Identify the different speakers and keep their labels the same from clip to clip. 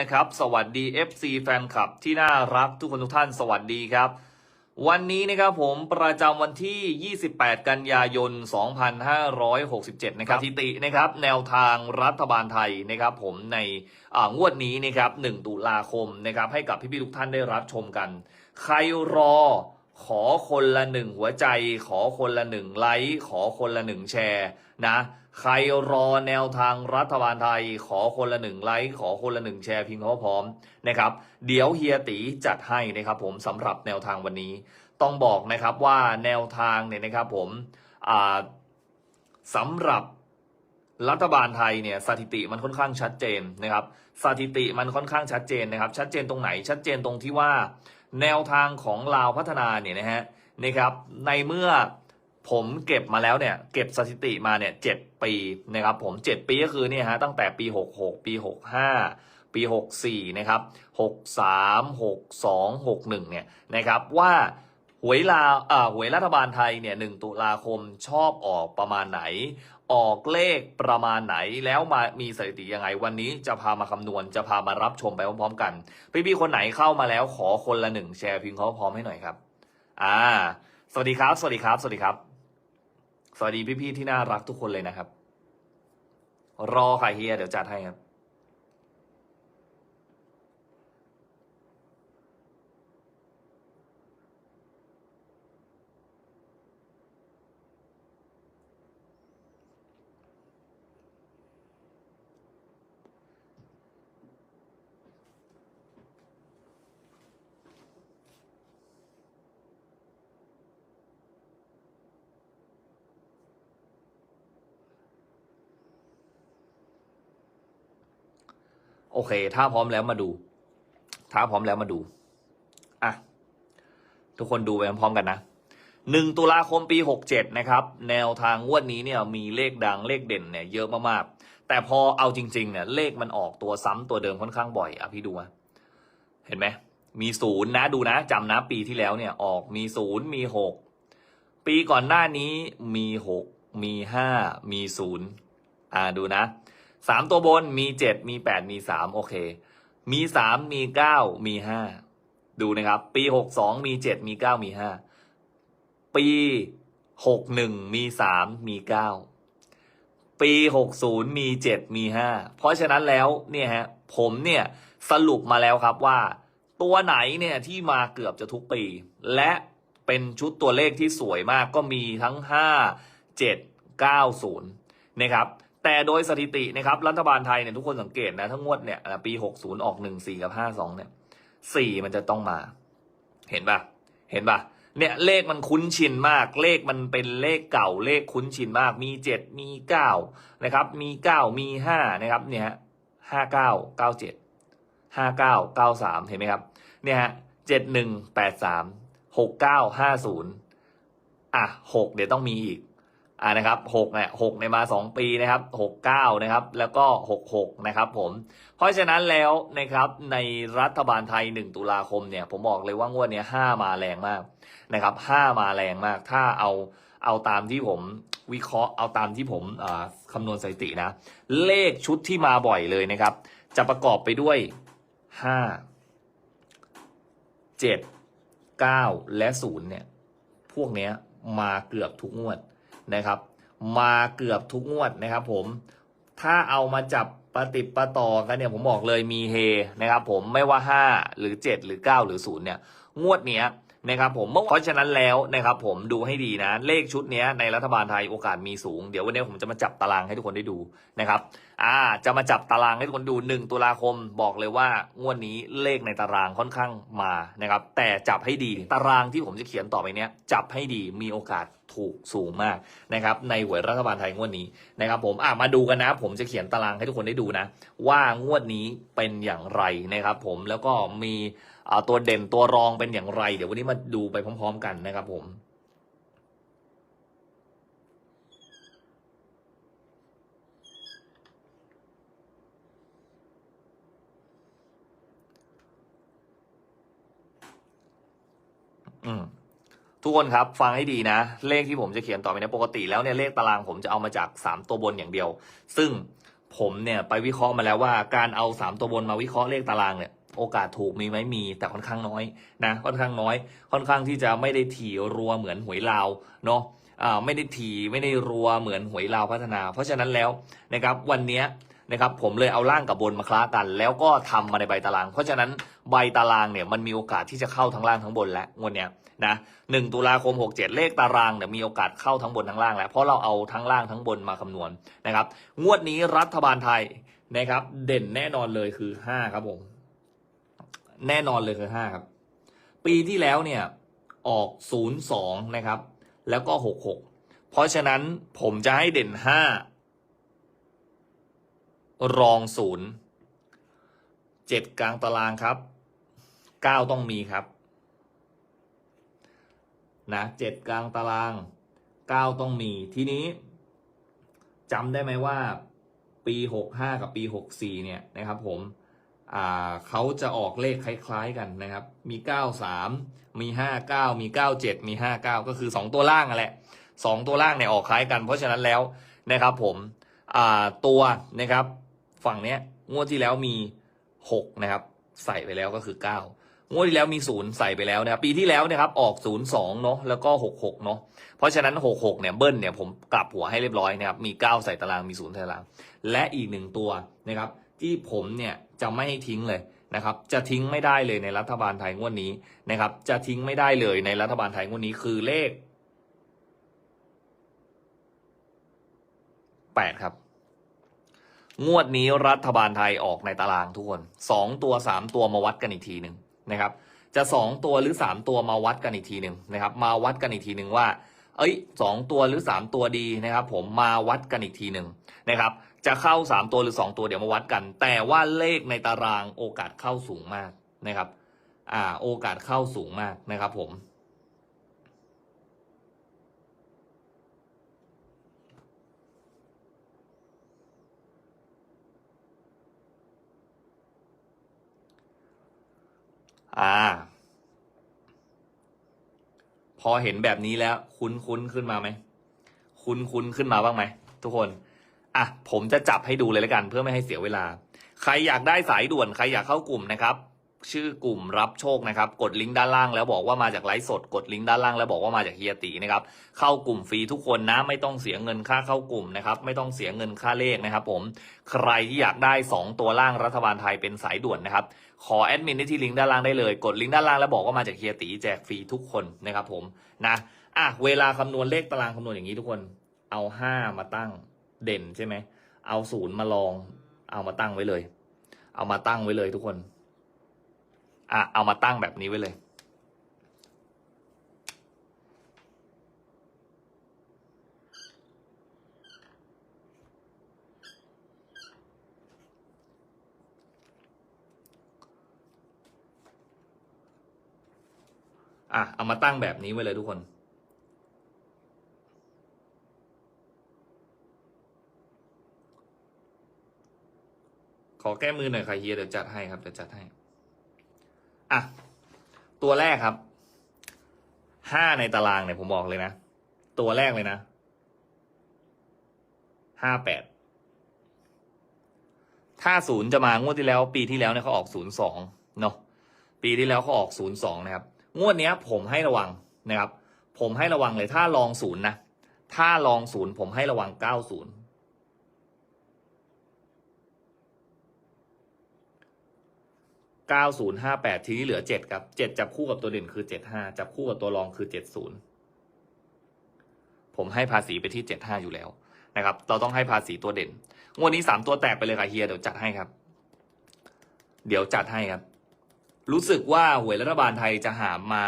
Speaker 1: นะครับสวัสดี FC แฟนคลับที่น่ารักทุกคนทุกท่านสวัสดีครับ วันนี้นะครับผมประจำวันที่ 28 กันยายน 2567 นะครับสถิตินะครับแนวทางรัฐบาลไทยนะครับผมในอ่างวดนี้นะครับ 1 ตุลาคมนะครับให้กับพี่ๆทุกท่านได้รับชมกัน ใครรอ ขอคนละหนึ่งหัวใจ ขอคนละหนึ่งไลค์ขอคนละหนึ่งแชร์นะใครรอแนวทางรัฐบาลไทย ขอคนละหนึ่งไลค์ขอคนละหนึ่งแชร์พิมพ์พร้อมนะครับ เดี๋ยวเฮียตีจัดให้นะครับ ผมสำหรับแนวทางวันนี้ ต้องบอกนะครับว่าแนวทางเนี่ยนะครับ ผมสำหรับรัฐบาลไทยเนี่ยสถิติมันค่อนข้างชัดเจนนะครับ สถิติมันค่อนข้างชัดเจนนะครับ ชัดเจนตรงไหนชัดเจนตรงที่ว่า แนวทางของลาวพัฒนาเนี่ยนะฮะนะครับในเมื่อผมเก็บมาแล้วเนี่ยเก็บสถิติมาเนี่ยเจ็ดปีนะครับผมเจ็ดปีก็คือเนี่ยฮะตั้งแต่ปี 66 ปี 65 ปี 64นะครับ63 62 61เนี่ยนะครับว่าหวยลาวอ่าหวยรัฐบาลไทยเนี่ย1ตุลาคมชอบออกประมาณไหน ออกเลขประมาณไหนแล้วมามีสถิติยังไง วันนี้จะพามาคำนวณจะพามารับชมไปพร้อมๆกัน พี่ๆคนไหนเข้ามาแล้วขอคนละหนึ่งแชร์พิมพ์เขาพร้อมให้หน่อยครับ อ่า สวัสดีครับ สวัสดีครับ สวัสดีครับ สวัสดีพี่ๆที่น่ารักทุกคนเลยนะครับ รอค่ะเฮียเดี๋ยวจัดให้ครับ โอเค ถ้าพร้อมแล้วมาดู ถ้าพร้อมแล้วมาดู อะ ทุกคนดูไปพร้อมกันนะหนึ่งตุลาคมปีหกเจ็ดนะครับ แนวทางงวดนี้เนี่ยมีเลขดังเลขเด่นเนี่ยเยอะมากๆ แต่พอเอาจริงๆเนี่ยเลขมันออกตัวซ้ำตัวเดิมค่อนข้างบ่อยอะพี่ดูอะเห็นไหมมีศูนย์นะดูนะจำนะปีที่แล้วเนี่ยออกมีศูนย์มีหกปีก่อนหน้านี้มีหกมีห้ามีศูนย์อ่าดูนะ สามตัวบนมีเจ็ดมีแปดมีสามโอเค มีสามมีเก้ามีห้าดูนะครับ ปีหกสองมีเจ็ดมีเก้ามีห้าปีหกหนึ่งมีสามมีเก้าปีหกศูนย์มีเจ็ดมีห้าเพราะฉะนั้นแล้วเนี่ยฮะผมเนี่ยสรุปมาแล้วครับว่า ตัวไหนเนี่ยที่มาเกือบจะทุกปี และเป็นชุดตัวเลขที่สวยมากก็มีทั้งห้าเจ็ดเก้าศูนย์นะครับ แต่โดยสถิตินะครับรัฐบาลไทยเนี่ยทุกคนสังเกตนะทั้งงวดเนี่ยปี60ออก1 4กับ52เนี่ย4มันจะต้องมา เห็นปะเห็นปะเนี่ยเลขมันคุ้นชินมาก เลขมันเป็นเลขเก่าเลขคุ้นชินมาก มี7มี9นะครับ มี9มี5นะครับ เนี่ยฮะ59 97 59 93เจ็ดห้าเก้าเก้าสามเห็นไหมครับ เนี่ยฮะ71 83 69 50อะ6เดี๋ยวต้องมีอีก อ่านะครับหกเนี่ยหกในมาสองปีนะครับหกเก้านะครับ แล้วก็หกหกนะครับผม เพราะฉะนั้นแล้วนะครับในรัฐบาลไทยหนึ่งตุลาคมเนี่ย ผมบอกเลยว่างวดเนี้ยห้ามาแรงมากนะครับห้ามาแรงมาก ถ้าเอาเอาตามที่ผมวิเคราะห์เอาตามที่ผมอ่าคำนวณสถิตินะ เลขชุดที่มาบ่อยเลยนะครับ จะประกอบไปด้วยห้าเจ็ดเก้าและศูนย์เนี่ย พวกเนี้ยมาเกือบทุกงวด นะครับ มาเกือบทุกงวดนะครับ ผมถ้าเอามาจับปฏิปต่อกันเนี่ยผมบอกเลยมีเฮนะครับผมไม่ว่า 5 หรือ 7 หรือ 9 หรือ 0 เนี่ย งวดเนี้ยนะครับผมเพราะฉะนั้นแล้วนะครับผมดูให้ดีนะ เลขชุดเนี้ยในรัฐบาลไทยโอกาสมีสูง เดี๋ยววันนี้ผมจะมาจับตารางให้ทุกคนได้ดูนะครับอ่าจะมาจับตารางให้ทุกคนดู 1 ตุลาคมบอกเลยว่างวดนี้เลขในตารางค่อนข้างมานะครับแต่จับให้ดีตารางที่ผมจะเขียนต่อไปเนี้ยจับให้ดีมีโอกาส ถูกสูงมากนะครับในหวยรัฐบาลไทยงวดนี้นะครับผมอะมาดูกันนะผมจะเขียนตารางให้ทุกคนได้ดูนะ ว่างวดนี้เป็นอย่างไรนะครับผมแล้วก็มีตัวเด่นตัวรองเป็นอย่างไร เดี๋ยววันนี้มาดูไปพร้อม ๆ กันนะครับผมอืม ทุกคนครับฟังให้ดีนะ เลขที่ผมจะเขียนต่อไปเนี้ปกติแล้วเนี่ยเลขตารางผมจะเอามาจาก 3 ตัวบนอย่างเดียว ซึ่งผมเนี่ยไปวิเคราะห์มาแล้วว่าการเอาสามตัวบนมาวิเคราะห์เลขตารางเนี่ยโอกาสถูกมีไหมมีแต่ค่อนข้างน้อยนะค่อนข้างน้อย ค่อนข้างที่จะไม่ได้ถี่รัวเหมือนหวยลาวเนาะไม่ได้ถี่ไม่ได้รัวเหมือนหวยลาวพัฒนา เพราะฉะนั้นแล้วนะครับวันนี้ นะครับผมเลยเอาล่างกับบนมาคล้ากัน แล้วก็ทำมาในใบตาราง เพราะฉะนั้นใบตารางเนี่ยมันมีโอกาสที่จะเข้าทั้งล่างทั้งบนแล้วงวดเนี้ยนะหนึ่งตุลาคมหกเจ็ดเลขตารางเนี่ยมีโอกาสเข้าทั้งบนทั้งล่างแล้วเพราะเราเอาทั้งล่างทั้งบนมาคำนวณนะครับ งวดนี้รัฐบาลไทยนะครับเด่นแน่นอนเลยคือห้าครับผม แน่นอนเลยคือห้าครับ ปีที่แล้วเนี่ยออกศูนย์สองนะครับ แล้วก็หกหกเพราะฉะนั้นผมจะให้เด่นห้า รองศูนย์เจ็ดกลางตารางครับเก้าต้องมีครับ นะเจ็ดกลางตารางเก้าต้องมีทีนี้จำได้ไหมว่าปีหกห้ากับปีหกสี่เนี่ยนะครับ ผมอ่าเขาจะออกเลขคล้าย ๆกันนะครับ มีเก้าสามมีห้าเก้ามีเก้าเจ็ดมีห้าเก้าก็คือสองตัวล่างนั่นแหละสองตัวล่างเนี่ยออกคล้ายกัน เพราะฉะนั้นแล้วนะครับผมอ่าตัวนะครับ ฝั่งเนี้ยงวดที่แล้วมีหกนะครับ ใส่ไปแล้วก็คือเก้างวดที่แล้วมีศูนย์ใส่ไปแล้วนะครับปีที่แล้วนะครับออกศูนย์สองเนาะแล้วก็หกหกเนาะเพราะฉะนั้นหกหกเนี่ยเบิ้ลเนี่ยผมกลับหัวให้เรียบร้อยนะครับมีเก้าใส่ตารางมีศูนย์ใส่ตาราง และอีกหนึ่งตัวนะครับ ที่ผมเนี่ยจะไม่ให้ทิ้งเลยนะครับ จะทิ้งไม่ได้เลยในรัฐบาลไทยงวดนี้นะครับ จะทิ้งไม่ได้เลยในรัฐบาลไทยงวดนี้คือเลขแปดครับ งวดนี้รัฐบาลไทยออกในตารางทุกคนสองตัวสามตัวมาวัดกันอีกทีหนึ่งนะครับ จะสองตัวหรือสามตัวมาวัดกันอีกทีหนึ่งนะครับ มาวัดกันอีกทีหนึ่งว่า เอ้ยสองตัวหรือสามตัวดีนะครับ ผมมาวัดกันอีกทีหนึ่งนะครับ จะเข้าสามตัวหรือสองตัวเดี๋ยวมาวัดกัน แต่ว่าเลขในตารางโอกาสเข้าสูงมากนะครับ อ่า โอกาสเข้าสูงมากนะครับ ผม อ่า พอเห็นแบบนี้แล้ว คุ้นคุ้นขึ้นมาไหม คุ้นคุ้นขึ้นมาบ้างไหม ทุกคน อะ ผมจะจับให้ดูเลยละกัน เพื่อไม่ให้เสียเวลา ใครอยากได้สายด่วน ใครอยากเข้ากลุ่มนะครับ ชื่อกลุ่มรับโชคนะครับ กดลิงก์ด้านล่างแล้วบอกว่ามาจากไลฟ์สด กดลิงก์ด้านล่างแล้วบอกว่ามาจากเฮียตีนะครับ เข้ากลุ่มฟรีทุกคนนะ ไม่ต้องเสียเงินค่าเข้ากลุ่มนะครับ ไม่ต้องเสียเงินค่าเลขนะครับ ผม ใครที่อยากได้ 2 ตัวล่างรัฐบาลไทยเป็นสายด่วนนะครับ ขอแอดมินได้ที่ลิงก์ด้านล่างได้เลย กดลิงก์ด้านล่างแล้วบอกว่ามาจากเฮียตีแจกฟรีทุกคนนะครับ ผม นะ อะ เวลาคำนวณเลขตารางคำนวณอย่างนี้ทุกคน เอาห้ามาตั้ง เด่นใช่ไหม เอาศูนย์มาลอง เอามาตั้งไว้เลย เอามาตั้งไว้เลยทุกคน อะเอามาตั้งแบบนี้ไว้เลย อะเอามาตั้งแบบนี้ไว้เลยทุกคนขอแก้มือหน่อยค่ะเฮียเดี๋ยวจัดให้ครับเดี๋ยวจัดให้ อะ ตัวแรกครับ ห้าในตารางเนี่ยผมบอกเลยนะ ตัวแรกเลยนะ ห้าแปด ถ้าศูนย์จะมางวดที่แล้ว ปีที่แล้วเนี่ยเขาออกศูนย์สองเนาะ ปีที่แล้วเขาออกศูนย์สองนะครับ งวดเนี้ย ผมให้ระวังนะครับ ผมให้ระวังเลย ถ้าลองศูนย์นะ ถ้าลองศูนย์ผมให้ระวังเก้าศูนย์ เก้าศูนย์ห้าแปดทีนี้เหลือเจ็ดครับเจ็ดจับคู่กับตัวเด่นคือเจ็ดห้าจับคู่กับตัวรองคือเจ็ดศูนย์ผมให้ภาษีไปที่เจ็ดห้าอยู่แล้วนะครับ เราต้องให้ภาษีตัวเด่น งวดนี้สามตัวแตกไปเลยค่ะเฮีย เดี๋ยวจัดให้ครับ เดี๋ยวจัดให้ครับ รู้สึกว่าหวยรัฐบาลไทยจะหามมา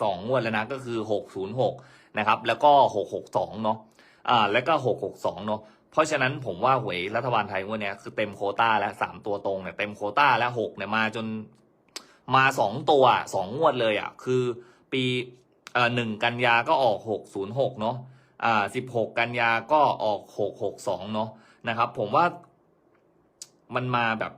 Speaker 1: สองงวดแล้วนะ ก็คือหกศูนย์หกนะครับ แล้วก็หกหกสองเนาะ อ่า แล้วก็หกหกสองเนาะ เพราะฉะนั้นผมว่าหวยรัฐบาลไทยงวดนี้คือเต็มโคต้าแล้วสามตัวตรงเนี่ยเต็มโคต้าแล้วหกเนี่ยมาจนมาสองตัวสองงวดเลยอะคือปีเอ่อหนึ่งกันยาก็ออกหกศูนย์หกเนาะอ่าสิบหกกันยาก็ออกหกหกสองเนาะนะครับ ผมว่ามันมาแบบ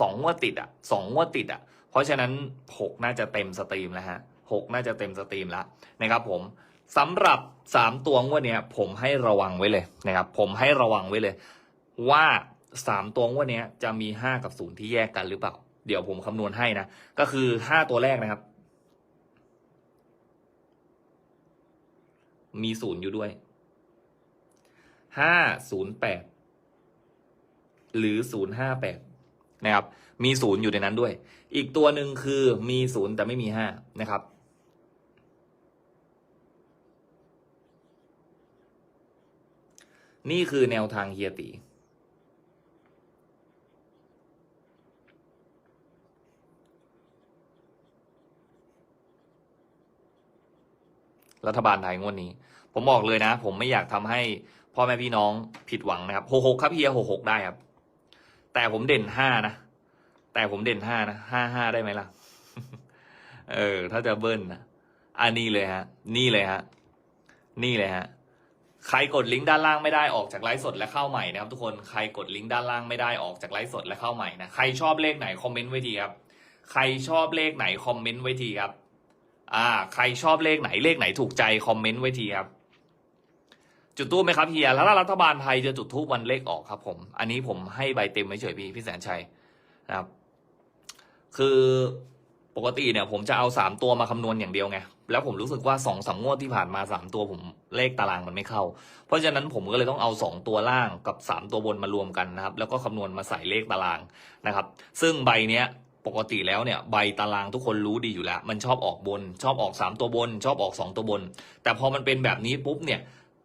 Speaker 1: สองงวดติดอะสองงวดติดอะ เพราะฉะนั้นหกน่าจะเต็มสตรีมแล้วฮะหกน่าจะเต็มสตรีมแล้วนะครับผม สำหรับสามตัวงวดเนี้ยผมให้ระวังไว้เลยนะครับ ผมให้ระวังไว้เลย ว่าสามตัวงวดเนี้ยจะมีห้ากับศูนย์ที่แยกกันหรือเปล่า เดี๋ยวผมคำนวณให้นะ ก็คือห้าตัวแรกนะครับ มีศูนย์อยู่ด้วยห้าศูนย์แปดหรือศูนย์ห้าแปดนะครับ มีศูนย์อยู่ในนั้นด้วย อีกตัวหนึ่งคือมีศูนย์แต่ไม่มีห้านะครับ นี่คือแนวทางเฮียตีรัฐบาลไทยงวดนี้ ผมบอกเลยนะ ผมไม่อยากทำให้พ่อแม่พี่น้องผิดหวังนะครับหกหกครับเฮียหกหกได้ครับ แต่ผมเด่นห้านะ แต่ผมเด่นห้านะห้าห้าได้ไหมล่ะ เออ ถ้าจะเบิ้ลนะอันนี้เลยฮะ นี่เลยฮะ นี่เลยฮะ ใครกดลิงก์ด้านล่างไม่ได้ออกจากไลฟ์สดและเข้าใหม่นะครับ ทุกคนใครกดลิงก์ด้านล่างไม่ได้ออกจากไลฟ์สดและเข้าใหม่นะใครชอบเลขไหนคอมเมนต์ไว้ทีครับใครชอบเลขไหนคอมเมนต์ไว้ทีครับอ่าใครชอบเลขไหนเลขไหนถูกใจคอมเมนต์ไว้ทีครับจุดทูบไหมครับเฮียแล้วรัฐบาลไทยจะจุดทูบวันเลขออกครับ ผม อันนี้ผมให้ใบเต็มไว้เฉยพี่พี่แสนชัยนะครับ คือปกติเนี่ย ผมจะเอาสามตัวมาคำนวณอย่างเดียวไง แล้วผมรู้สึกว่าสองสามงวดที่ผ่านมาสามตัวผมเลขตารางมันไม่เข้า เพราะฉะนั้นผมก็เลยต้องเอาสองตัวล่างกับสามตัวบนมารวมกันนะครับ แล้วก็คำนวณมาใส่เลขตารางนะครับ ซึ่งใบเนี้ยปกติแล้วเนี่ยใบตารางทุกคนรู้ดีอยู่แล้ว มันชอบออกบน ชอบออกสามตัวบน ชอบออกสองตัวบน แต่พอมันเป็นแบบนี้ปุ๊บเนี่ย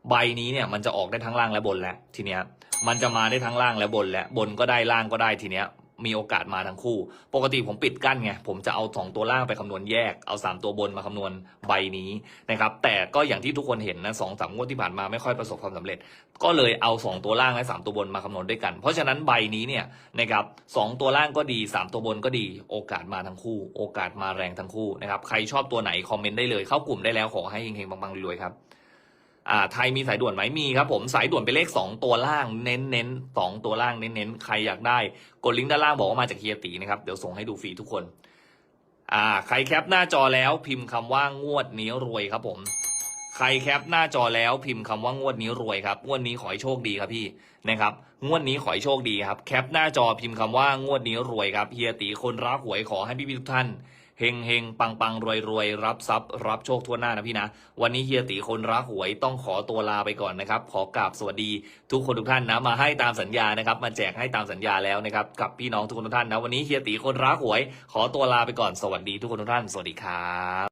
Speaker 1: ใบนี้เนี่ยมันจะออกได้ทั้งล่างและบนแล้วทีเนี้ยมันจะมาได้ทั้งล่างและบนและบนก็ได้ล่างก็ได้ทีเนี้ย มีโอกาสมาทั้งคู่ ปกติผมปิดกั้นไง ผมจะเอาสองตัวล่างไปคำนวณแยก เอาสามตัวบนมาคำนวณใบนี้นะครับ แต่ก็อย่างที่ทุกคนเห็นนะสองสามงวดที่ผ่านมาไม่ค่อยประสบความสำเร็จ ก็เลยเอาสองตัวล่างและสามตัวบนมาคำนวณด้วยกัน เพราะฉะนั้นใบนี้เนี่ยนะครับสองตัวล่างก็ดีสามตัวบนก็ดี โอกาสมาทั้งคู่ โอกาสมาแรงทั้งคู่นะครับ ใครชอบตัวไหนคอมเมนต์ได้เลย เข้ากลุ่มได้แล้วขอให้เฮงๆปังๆรวยๆครับ อ่าไทยมีสายด่วนไหมมีครับผมสายด่วนเป็นเลขสองตัวล่างเน้นเน้นสองตัวล่างเน้นเน้นใครอยากได้กดลิงก์ด้านล่างบอกว่ามาจากเฮียตีนะครับเดี๋ยวส่งให้ดูฟรีทุกคนอ่าใครแคปหน้าจอแล้วพิมพ์คำว่างวดนี้รวยครับผมใครแคปหน้าจอแล้วพิมพ์คำว่างวดนี้รวยครับงวดนี้ขอให้โชคดีครับพี่นะครับงวดนี้ขอให้โชคดีครับแคปหน้าจอพิมพ์คำว่างวดนี้รวยครับเฮียตีคนรักหวยขอให้พี่ๆทุกท่าน เฮงเฮงปังปังรวยรวยรับทรัพย์ รับโชคทั่วหน้านะพี่นะ วันนี้เฮียตีคนรักหวยต้องขอตัวลาไปก่อนนะครับ ขอกราบสวัสดีทุกคนทุกท่านนะ มาให้ตามสัญญานะครับ มาแจกให้ตามสัญญาแล้วนะครับ กับพี่น้องทุกคนทุกท่านนะ วันนี้เฮียตีคนรักหวย ขอตัวลาไปก่อน สวัสดีทุกคนทุกท่าน สวัสดีครับ